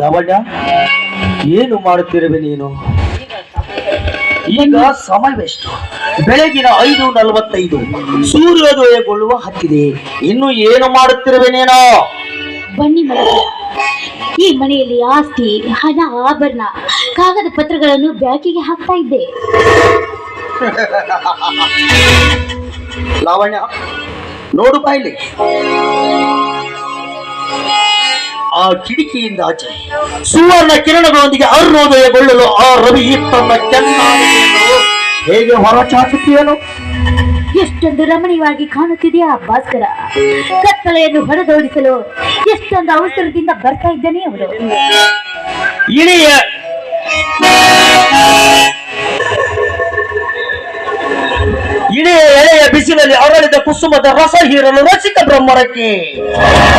ಲವಣ್ಯ ಏನು ಮಾಡುತ್ತಿರುವೆ ನೀನು? ಈಗ ಸಮಯವೆಷ್ಟು? ಬೆಳಗಿನ ಐದು ನಲವತ್ತೈದು. ಸೂರ್ಯೋದಯಗೊಳ್ಳುವ ಹತ್ತಿದೆ. ಇನ್ನು ಏನು ಮಾಡುತ್ತಿರುವೆ ನೀನು? ಬನ್ನಿ ಈ ಮನೆಯಲ್ಲಿ ಆಸ್ತಿ ಹಣ ಆಭರಣ ಕಾಗದ ಪತ್ರಗಳನ್ನು ಬ್ಯಾಂಕಿಗೆ ಹಾಕ್ತಾ ಇದ್ದೆ. ಲಾವಣ್ಯ ನೋಡು ಬಾಯಿಲಿ. ಆ ಕಿಡಿಕೆಯಿಂದ ಆಚೆ ಸುವರ್ಣ ಕಿರಣಗಳೊಂದಿಗೆ ಅರುಣೋದಯಗೊಳ್ಳಲು ಆ ರವಿ ತನ್ನ ಕೆನ್ನಾಲಿಗೆಯನ್ನು ಹೇಗೆ ಹೊರಚಾಚುತ್ತೀಯನು ಎಷ್ಟೊಂದು ರಮಣೀಯವಾಗಿ ಕಾಣುತ್ತಿದೆಯಾ ಭಾಸ್ಕರ? ಕತ್ತಲೆಯನ್ನು ಹೊರದೋಡಿಸಲು ಎಷ್ಟೊಂದು ಅವಸರದಿಂದ ಬರ್ತಾ ಇದ್ದಾನೆ ಅವರು? ಇಳಿಯ ಇಳಿಯ ಎಳೆಯ ಬಿಸಿಲಲ್ಲಿ ಅರಳಿದ ಕುಸುಮದ ರಸ ಹೀರಲು ರಸಿಕ ಬ್ರಹ್ಮರಕ್ಕೆ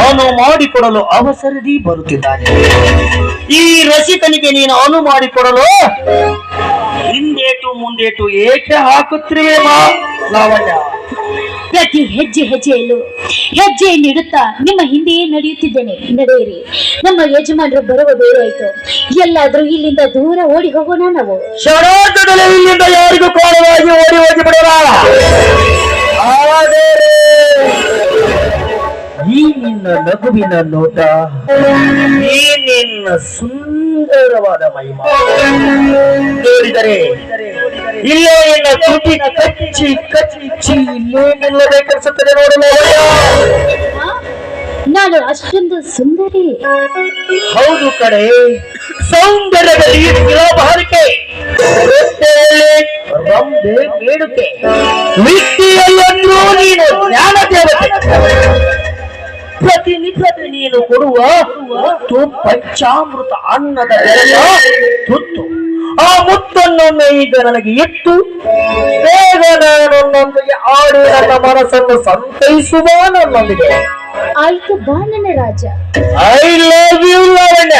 ಅನು ಮಾಡಿಕೊಡಲು ಅವಸರದಿ ಬರುತ್ತಿದ್ದಾನೆ. ಈ ರಸಿಕನಿಗೆ ನೀನು ಅನು ಮಾಡಿಕೊಡಲು ಹಿಂದೇಟು ಮುಂದೇಟು ಏಕೆ ಹಾಕುತ್ತಿರುವೆ ಮಾ ಲಾವಣ್ಯ? ಪ್ರತಿ ಹೆಜ್ಜೆ ಹೆಜ್ಜೆಯಲ್ಲೂ ಹೆಜ್ಜೆಯನ್ನಿಡುತ್ತಾ ನಿಮ್ಮ ಹಿಂದೆಯೇ ನಡೆಯುತ್ತಿದ್ದೇನೆ. ನಡೆಯಿರಿ. ನಮ್ಮ ಯಜಮಾನರು ಬರುವ ಬೇರೆ ಆಯ್ತು. ಎಲ್ಲಾದ್ರೂ ಇಲ್ಲಿಂದ ದೂರ ಓಡಿ ಹೋಗೋಣ ನಾವು. ಇಲ್ಲಿಂದ ಯಾರಿಗೂ ಕಾಲವಾಗಿ ಓಡಿ ಹೋಗಿ ಬಿಡೋಣ. ನಗುವಿನ ನೋಟ ಈ ನಿನ್ನ ಸುಂದರವಾದ ಮಹಿಮಾ. ನೋಡಿದರೆ ಇಲ್ಲೇ ನಿನ್ನ ತುಟಿನ ಕಚ್ಚಿ ಕಚ್ಚಿ ಇಲ್ಲೇ ಕಲಿಸುತ್ತದೆ ನೋಡಲು? ನಾನು ಅಷ್ಟೊಂದು ಸುಂದರಿ. ಹೌದು ಕಡೆ ಸೌಂದರ್ಯದಲ್ಲಿ ಬಾರಿಕೆ ಬೇಡುಕೆ ವಿದ್ಯೆಯಲ್ಲಂದ್ರೂ ನೀನು ಜ್ಞಾನ ದೇವತೆ. ಪ್ರತಿನಿತ್ಯ ನೀನು ಕೊಡುವ ಮುತ್ತು ಪಂಚಾಮೃತ ಅನ್ನದ ತುತ್ತು. ಆ ಮುತ್ತನ್ನು ಈಗ ನನಗೆ ಇತ್ತು ಬೇಗ ನನ್ನೊಂದಿಗೆ ಆಡಿ ನನ್ನ ಮನಸ್ಸನ್ನು ಸಂತೈಸುವ ನನ್ನೊಂದಿಗೆ. ಆಯ್ತು ಬಾ ನನ್ನ ರಾಜ. ಐ ಲವ್ ಯು ಲಾವಣ್ಯ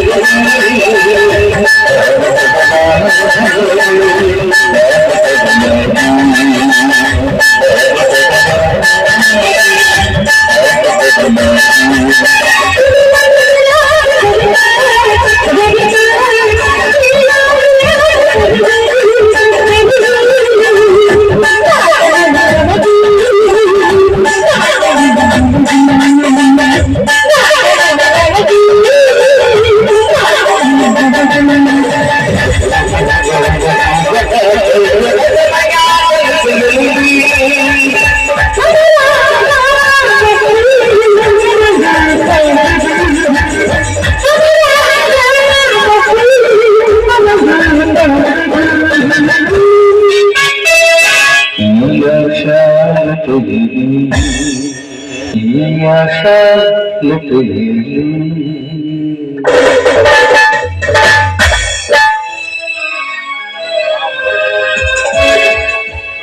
你我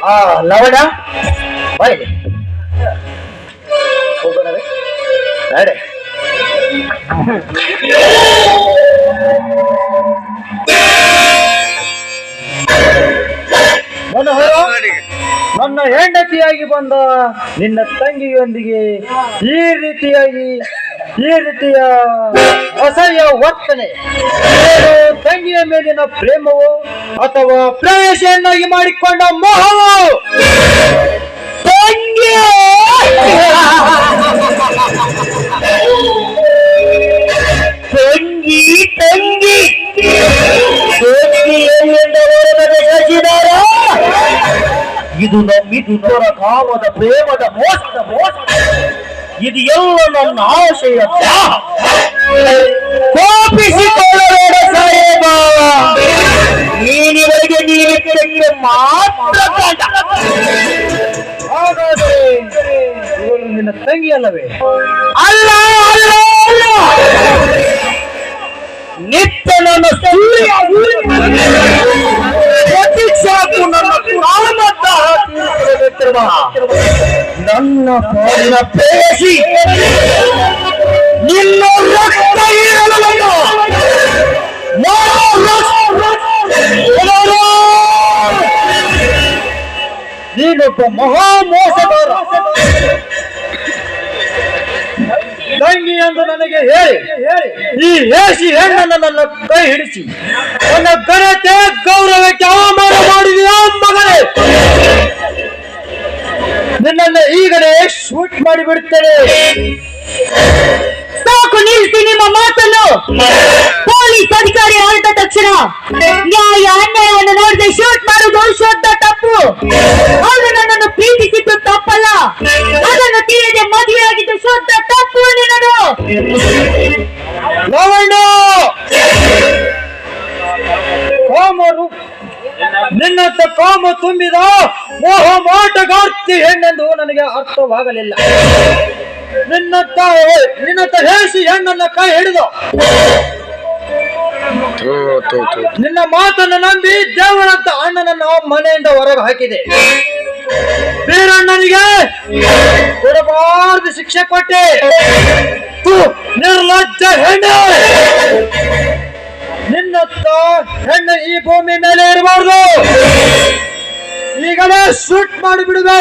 ಆ ಲವಣ? ಬಾಯಿಲಿ ಹೋಗೋಣವೇ? ಮನೋಹರ ನನ್ನ ಹೆಂಡತಿಯಾಗಿ ಬಂದ ನಿನ್ನ ತಂಗಿಯೊಂದಿಗೆ ಈ ರೀತಿಯಾಗಿ ಈ ರೀತಿಯ ಅಸಹ್ಯ ವರ್ತನೆ ತಂಗಿಯ ಮೇಲಿನ ಪ್ರೇಮವು ಅಥವಾ ಪ್ರೇಯಸಿಯನ್ನಾಗಿ ಮಾಡಿಕೊಂಡ ಮೋಹವು? ತಂಗಿ! ತಂಗಿ ತಂಗಿ! ಇದು ನಮ್ಮಿಬ್ಬರ ಕಾಮದ, ಪ್ರೇಮದ ಮೋಸದ ಮೋಸ ಇದು ಎಲ್ಲ ನನ್ನ ಆಶಯ. ಕೋಪಿಸಿಕೊಳ್ಳಬೇಡ ಸಾಹೇಬ ನೀನಿವರೆಗೆ ನೀವಿದ್ದಕ್ಕೆ ಮಾತ್ರ. ಹಾಗಾದರೆ ಇವಳು ನಿನ್ನ ತಂಗಿ ಅಲ್ಲವೇ ಅಲ್ಲ ಅಲ್ಲ ಅಲ್ಲ ನಿತ್ಯ ನನ್ನ ಸೂರ್ಯ ಕ್ಷಣಕ್ಕೂ ನನ್ನ ತೀರಿಸಬೇಕಿರುವ ನನ್ನ ಪಾಲಿನ ಪ್ರೇಯಸಿ ನಿನ್ನ ರಕ್ತ ಹೀರಲನ್ನು ನೀನೊಬ್ಬ ಮಹಾ ಮೋಸಗಾರ ತಂಗಿ ಎಂದು ನನಗೆ ಹೇಳಿ ಈ ಹೇಸಿ ಹೆಣ್ಣನ್ನು ನನ್ನ ಕೈ ಹಿಡಿಸಿ ನನ್ನ ಘನತೆ ಗೌರವಕ್ಕೆ ಅವಮಾನ ಮಾಡಿದೆಯಾ ಮಗನೇ ನಿನ್ನನ್ನು ಈಗಲೇ ಶೂಟ್ ಮಾಡಿಬಿಡ್ತೇನೆ ಸಾಕು ನಿಲ್ಲಿಸಿ ನಿಮ್ಮ ಮಾತನ್ನು. ಪೊಲೀಸ್ ಅಧಿಕಾರಿ ಆದ ತಕ್ಷಣ ನ್ಯಾಯ ಅನ್ಯಾಯವನ್ನು ನೋಡದೆ ಶೂಟ್ ಮಾಡುವುದು ಶುದ್ಧ ತಪ್ಪು. ಅವರು ನನ್ನನ್ನು ಪ್ರೀತಿಸಿದ್ದು ತಪ್ಪಲ್ಲ. ಅದನ್ನು ತಿಳಿಯದೆ ಮದುವೆಯಾಗಿದ್ದು ಶುದ್ಧ ತಪ್ಪು ನಿನ್ನದು. ಕಾಮರು ನಿನ್ನಂತ ಕಾಮ ತುಂಬಿದ ಮೋಹ ಮಾಟಗಾರ್ತಿ ಹೆಣ್ಣೆಂದು ನನಗೆ ಅರ್ಥವಾಗಲಿಲ್ಲ. ನಿನ್ನಂತ ನಿನ್ನಂತ ಹೇಸಿ ಹೆಣ್ಣನ್ನ ಕೈ ಹಿಡಿದು. ನಿನ್ನ ಮಾತನ್ನು ನಂಬಿ ದೇವರಂತ ಅಣ್ಣನನ್ನ ಮನೆಯಿಂದ ಹೊರಗೆ ಹಾಕಿದೆ. ಬೀರಣ್ಣನಿಗೆ ಕೊಡಬಾರ್ದು ಶಿಕ್ಷೆ ಕೊಟ್ಟೆ. ನಿರ್ಲಜ್ಜ ಹೆಣ್ಣು. ನಿನ್ನತ್ತ ಹೆಣ್ಣು ಈ ಭೂಮಿ ಮೇಲೆ ಇರಬಾರ್ದು. ಈಗಲೇ ಶೂಟ್ ಮಾಡಿಬಿಡುವೆ.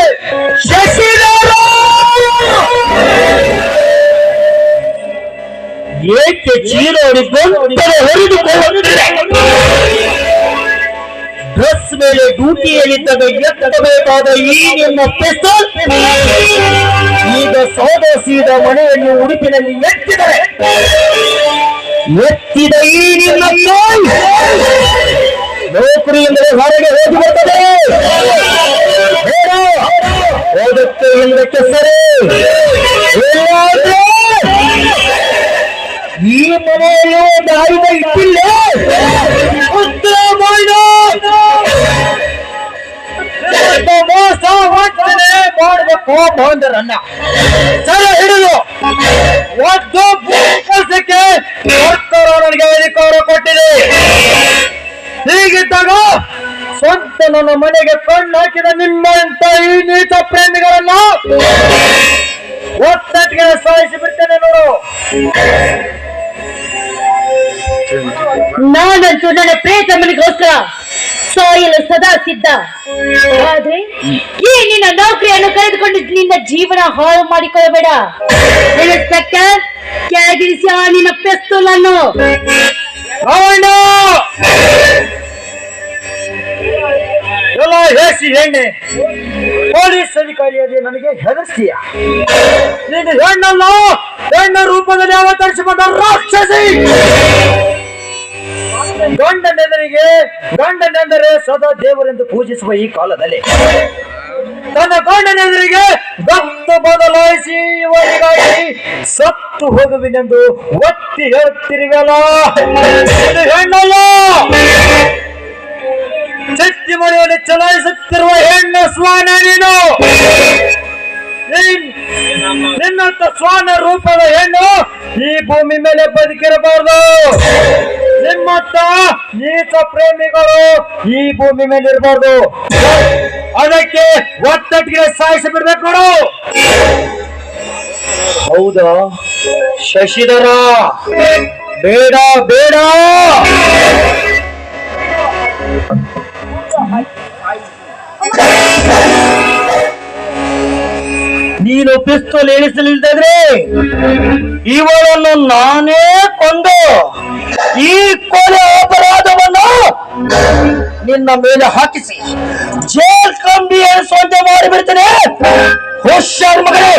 ಏಕೆ ಚೀರೋಡಿಕೊಂಡು ಡ್ರೆಸ್ ಮೇಲೆ ಡ್ಯೂಟಿಯಲ್ಲಿದ್ದಾಗ ಎತ್ತಬೇಕಾದ ಈ ನಿಮ್ಮ ಪಿಸ್ತೂಲ್? ಈಗ ಸೋದ ಸೀದ ಮನೆಯನ್ನು ಉಡುಪಿನಲ್ಲಿ ಎತ್ತಿದರೆ? ಎತ್ತಿದ ಈ ಕೈ. ನೌಕರಿಯಿಂದಲೇ ಹೊರಗೆ ಹೋಗಿ ಬರ್ತದೆ ಓದುತ್ತೆ ಎಂದಕ್ಕೆ ಸರಿ. ಈ ಮನೆಯಲ್ಲಿ ಆಯುಧ ಇಟ್ಟಿಲ್ಲ. ಉತ್ತರ ಮಾಡಬೇಕು ಬಂದರನ್ನ. ಸರ, ಹಿಡಿದು. ಒಂದು ಕೆಲಸಕ್ಕೆ ನನಗೆ ಅಧಿಕಾರ ಕೊಟ್ಟಿದೆ. ಹೀಗಿದ್ದಾಗ ಸ್ವಂತ ನನ್ನ ಮನೆಗೆ ಕಣ್ಣು ಹಾಕಿದ ನಿಮ್ಮಂತ ಈ ನೀಚ ಪ್ರೇಮಿಗಳನ್ನ ಒತ್ತಟ್ಟಿಗೆ ಸಾಯಿಸಿ ಬಿಡ್ತೇನೆ ನೋಡು. ನಾನಂತೂ ನನ್ನ ಪ್ರೇತಮ್ಮನಿಗೋಸ್ಕರ ಸಾಯಲು ಸದಾ ಸಿದ್ಧ. ಆದ್ರೆ ಈ ನಿನ್ನ ನೌಕರಿಯನ್ನು ಕರೆದುಕೊಂಡು ನಿನ್ನ ಜೀವನ ಹಾಳು ಮಾಡಿಕೊಳ್ಳಬೇಡ. ಕೆಳಗಿಳಿಸಿ ಆ ನಿನ್ನ ಪೆಸ್ತೂಲ್ ಅನ್ನು ಎಲ್ಲ ಹೇಸಿ ಹೆಣ್ಣೆ ಪೊಲೀಸ್ ಅಧಿಕಾರಿಯಾಗಿ ನನಗೆ ಹೆದರ್ಸಿಯ ನೀನು ಹೆಣ್ಣಲ್ಲ ಹೆಣ್ಣ ರೂಪದಲ್ಲಿ ಅವತರಿಸಿ ಬಂದ ರಾಕ್ಷಸಿ! ಗಂಡನೆಂದರಿಗೆ ಗಂಡನೆಂದರೆ ಸದಾ ದೇವರೆಂದು ಪೂಜಿಸುವ ಈ ಕಾಲದಲ್ಲಿ. ತನ್ನ ಗಂಡನೆಂದರಿಗೆ ಗತ್ತು ಬದಲಾಯಿಸಿ ಸತ್ತು ಹೋಗುವಿನೆಂದು ಒತ್ತಿ ಹೇಳುತ್ತಿರುವಲ್ಲ ಹೆಣ್ಣಲ್ಲ. ಶಕ್ತಿ ಮನೆಯಲ್ಲಿ ಚಲಾಯಿಸುತ್ತಿರುವ ಹೆಣ್ಣು ಸ್ವಾನ ನೀನು. ನಿನ್ನಂತ ಸ್ವಾನ ರೂಪದ ಹೆಣ್ಣು ಈ ಭೂಮಿ ಮೇಲೆ ಬದುಕಿರಬಾರ್ದು. ನಿಮ್ಮಂತ ನೀಚ ಪ್ರೇಮಿಗಳು ಈ ಭೂಮಿ ಮೇಲೆ ಇರಬಾರ್ದು ಅದಕ್ಕೆ ಒತ್ತಟ್ಟಿಗೆ ಸಾಯಿಸಿ ಬಿಡ್ಬೇಕು ನೋಡು. ಹೌದಾ? ಶಶಿಧರ, ಬೇಡ ಬೇಡ. ನೀನು ಪಿಸ್ತೂಲ್ ಇಳಿಸಲಿಲ್ಲದ್ರೆ ಇವಳನ್ನು ನಾನೇ ಕೊಂದು ಈ ಕೊಲೆ ಅಪರಾಧವನ್ನು ನಿನ್ನ ಮೇಲೆ ಹಾಕಿಸಿ. ಜೇಲ್ ಕಂಬಿ ಸ್ವಂತ ಮಾಡಿಬಿಡ್ತೇನೆ. ಹುಷಾರ್ ಮಗಳೇ.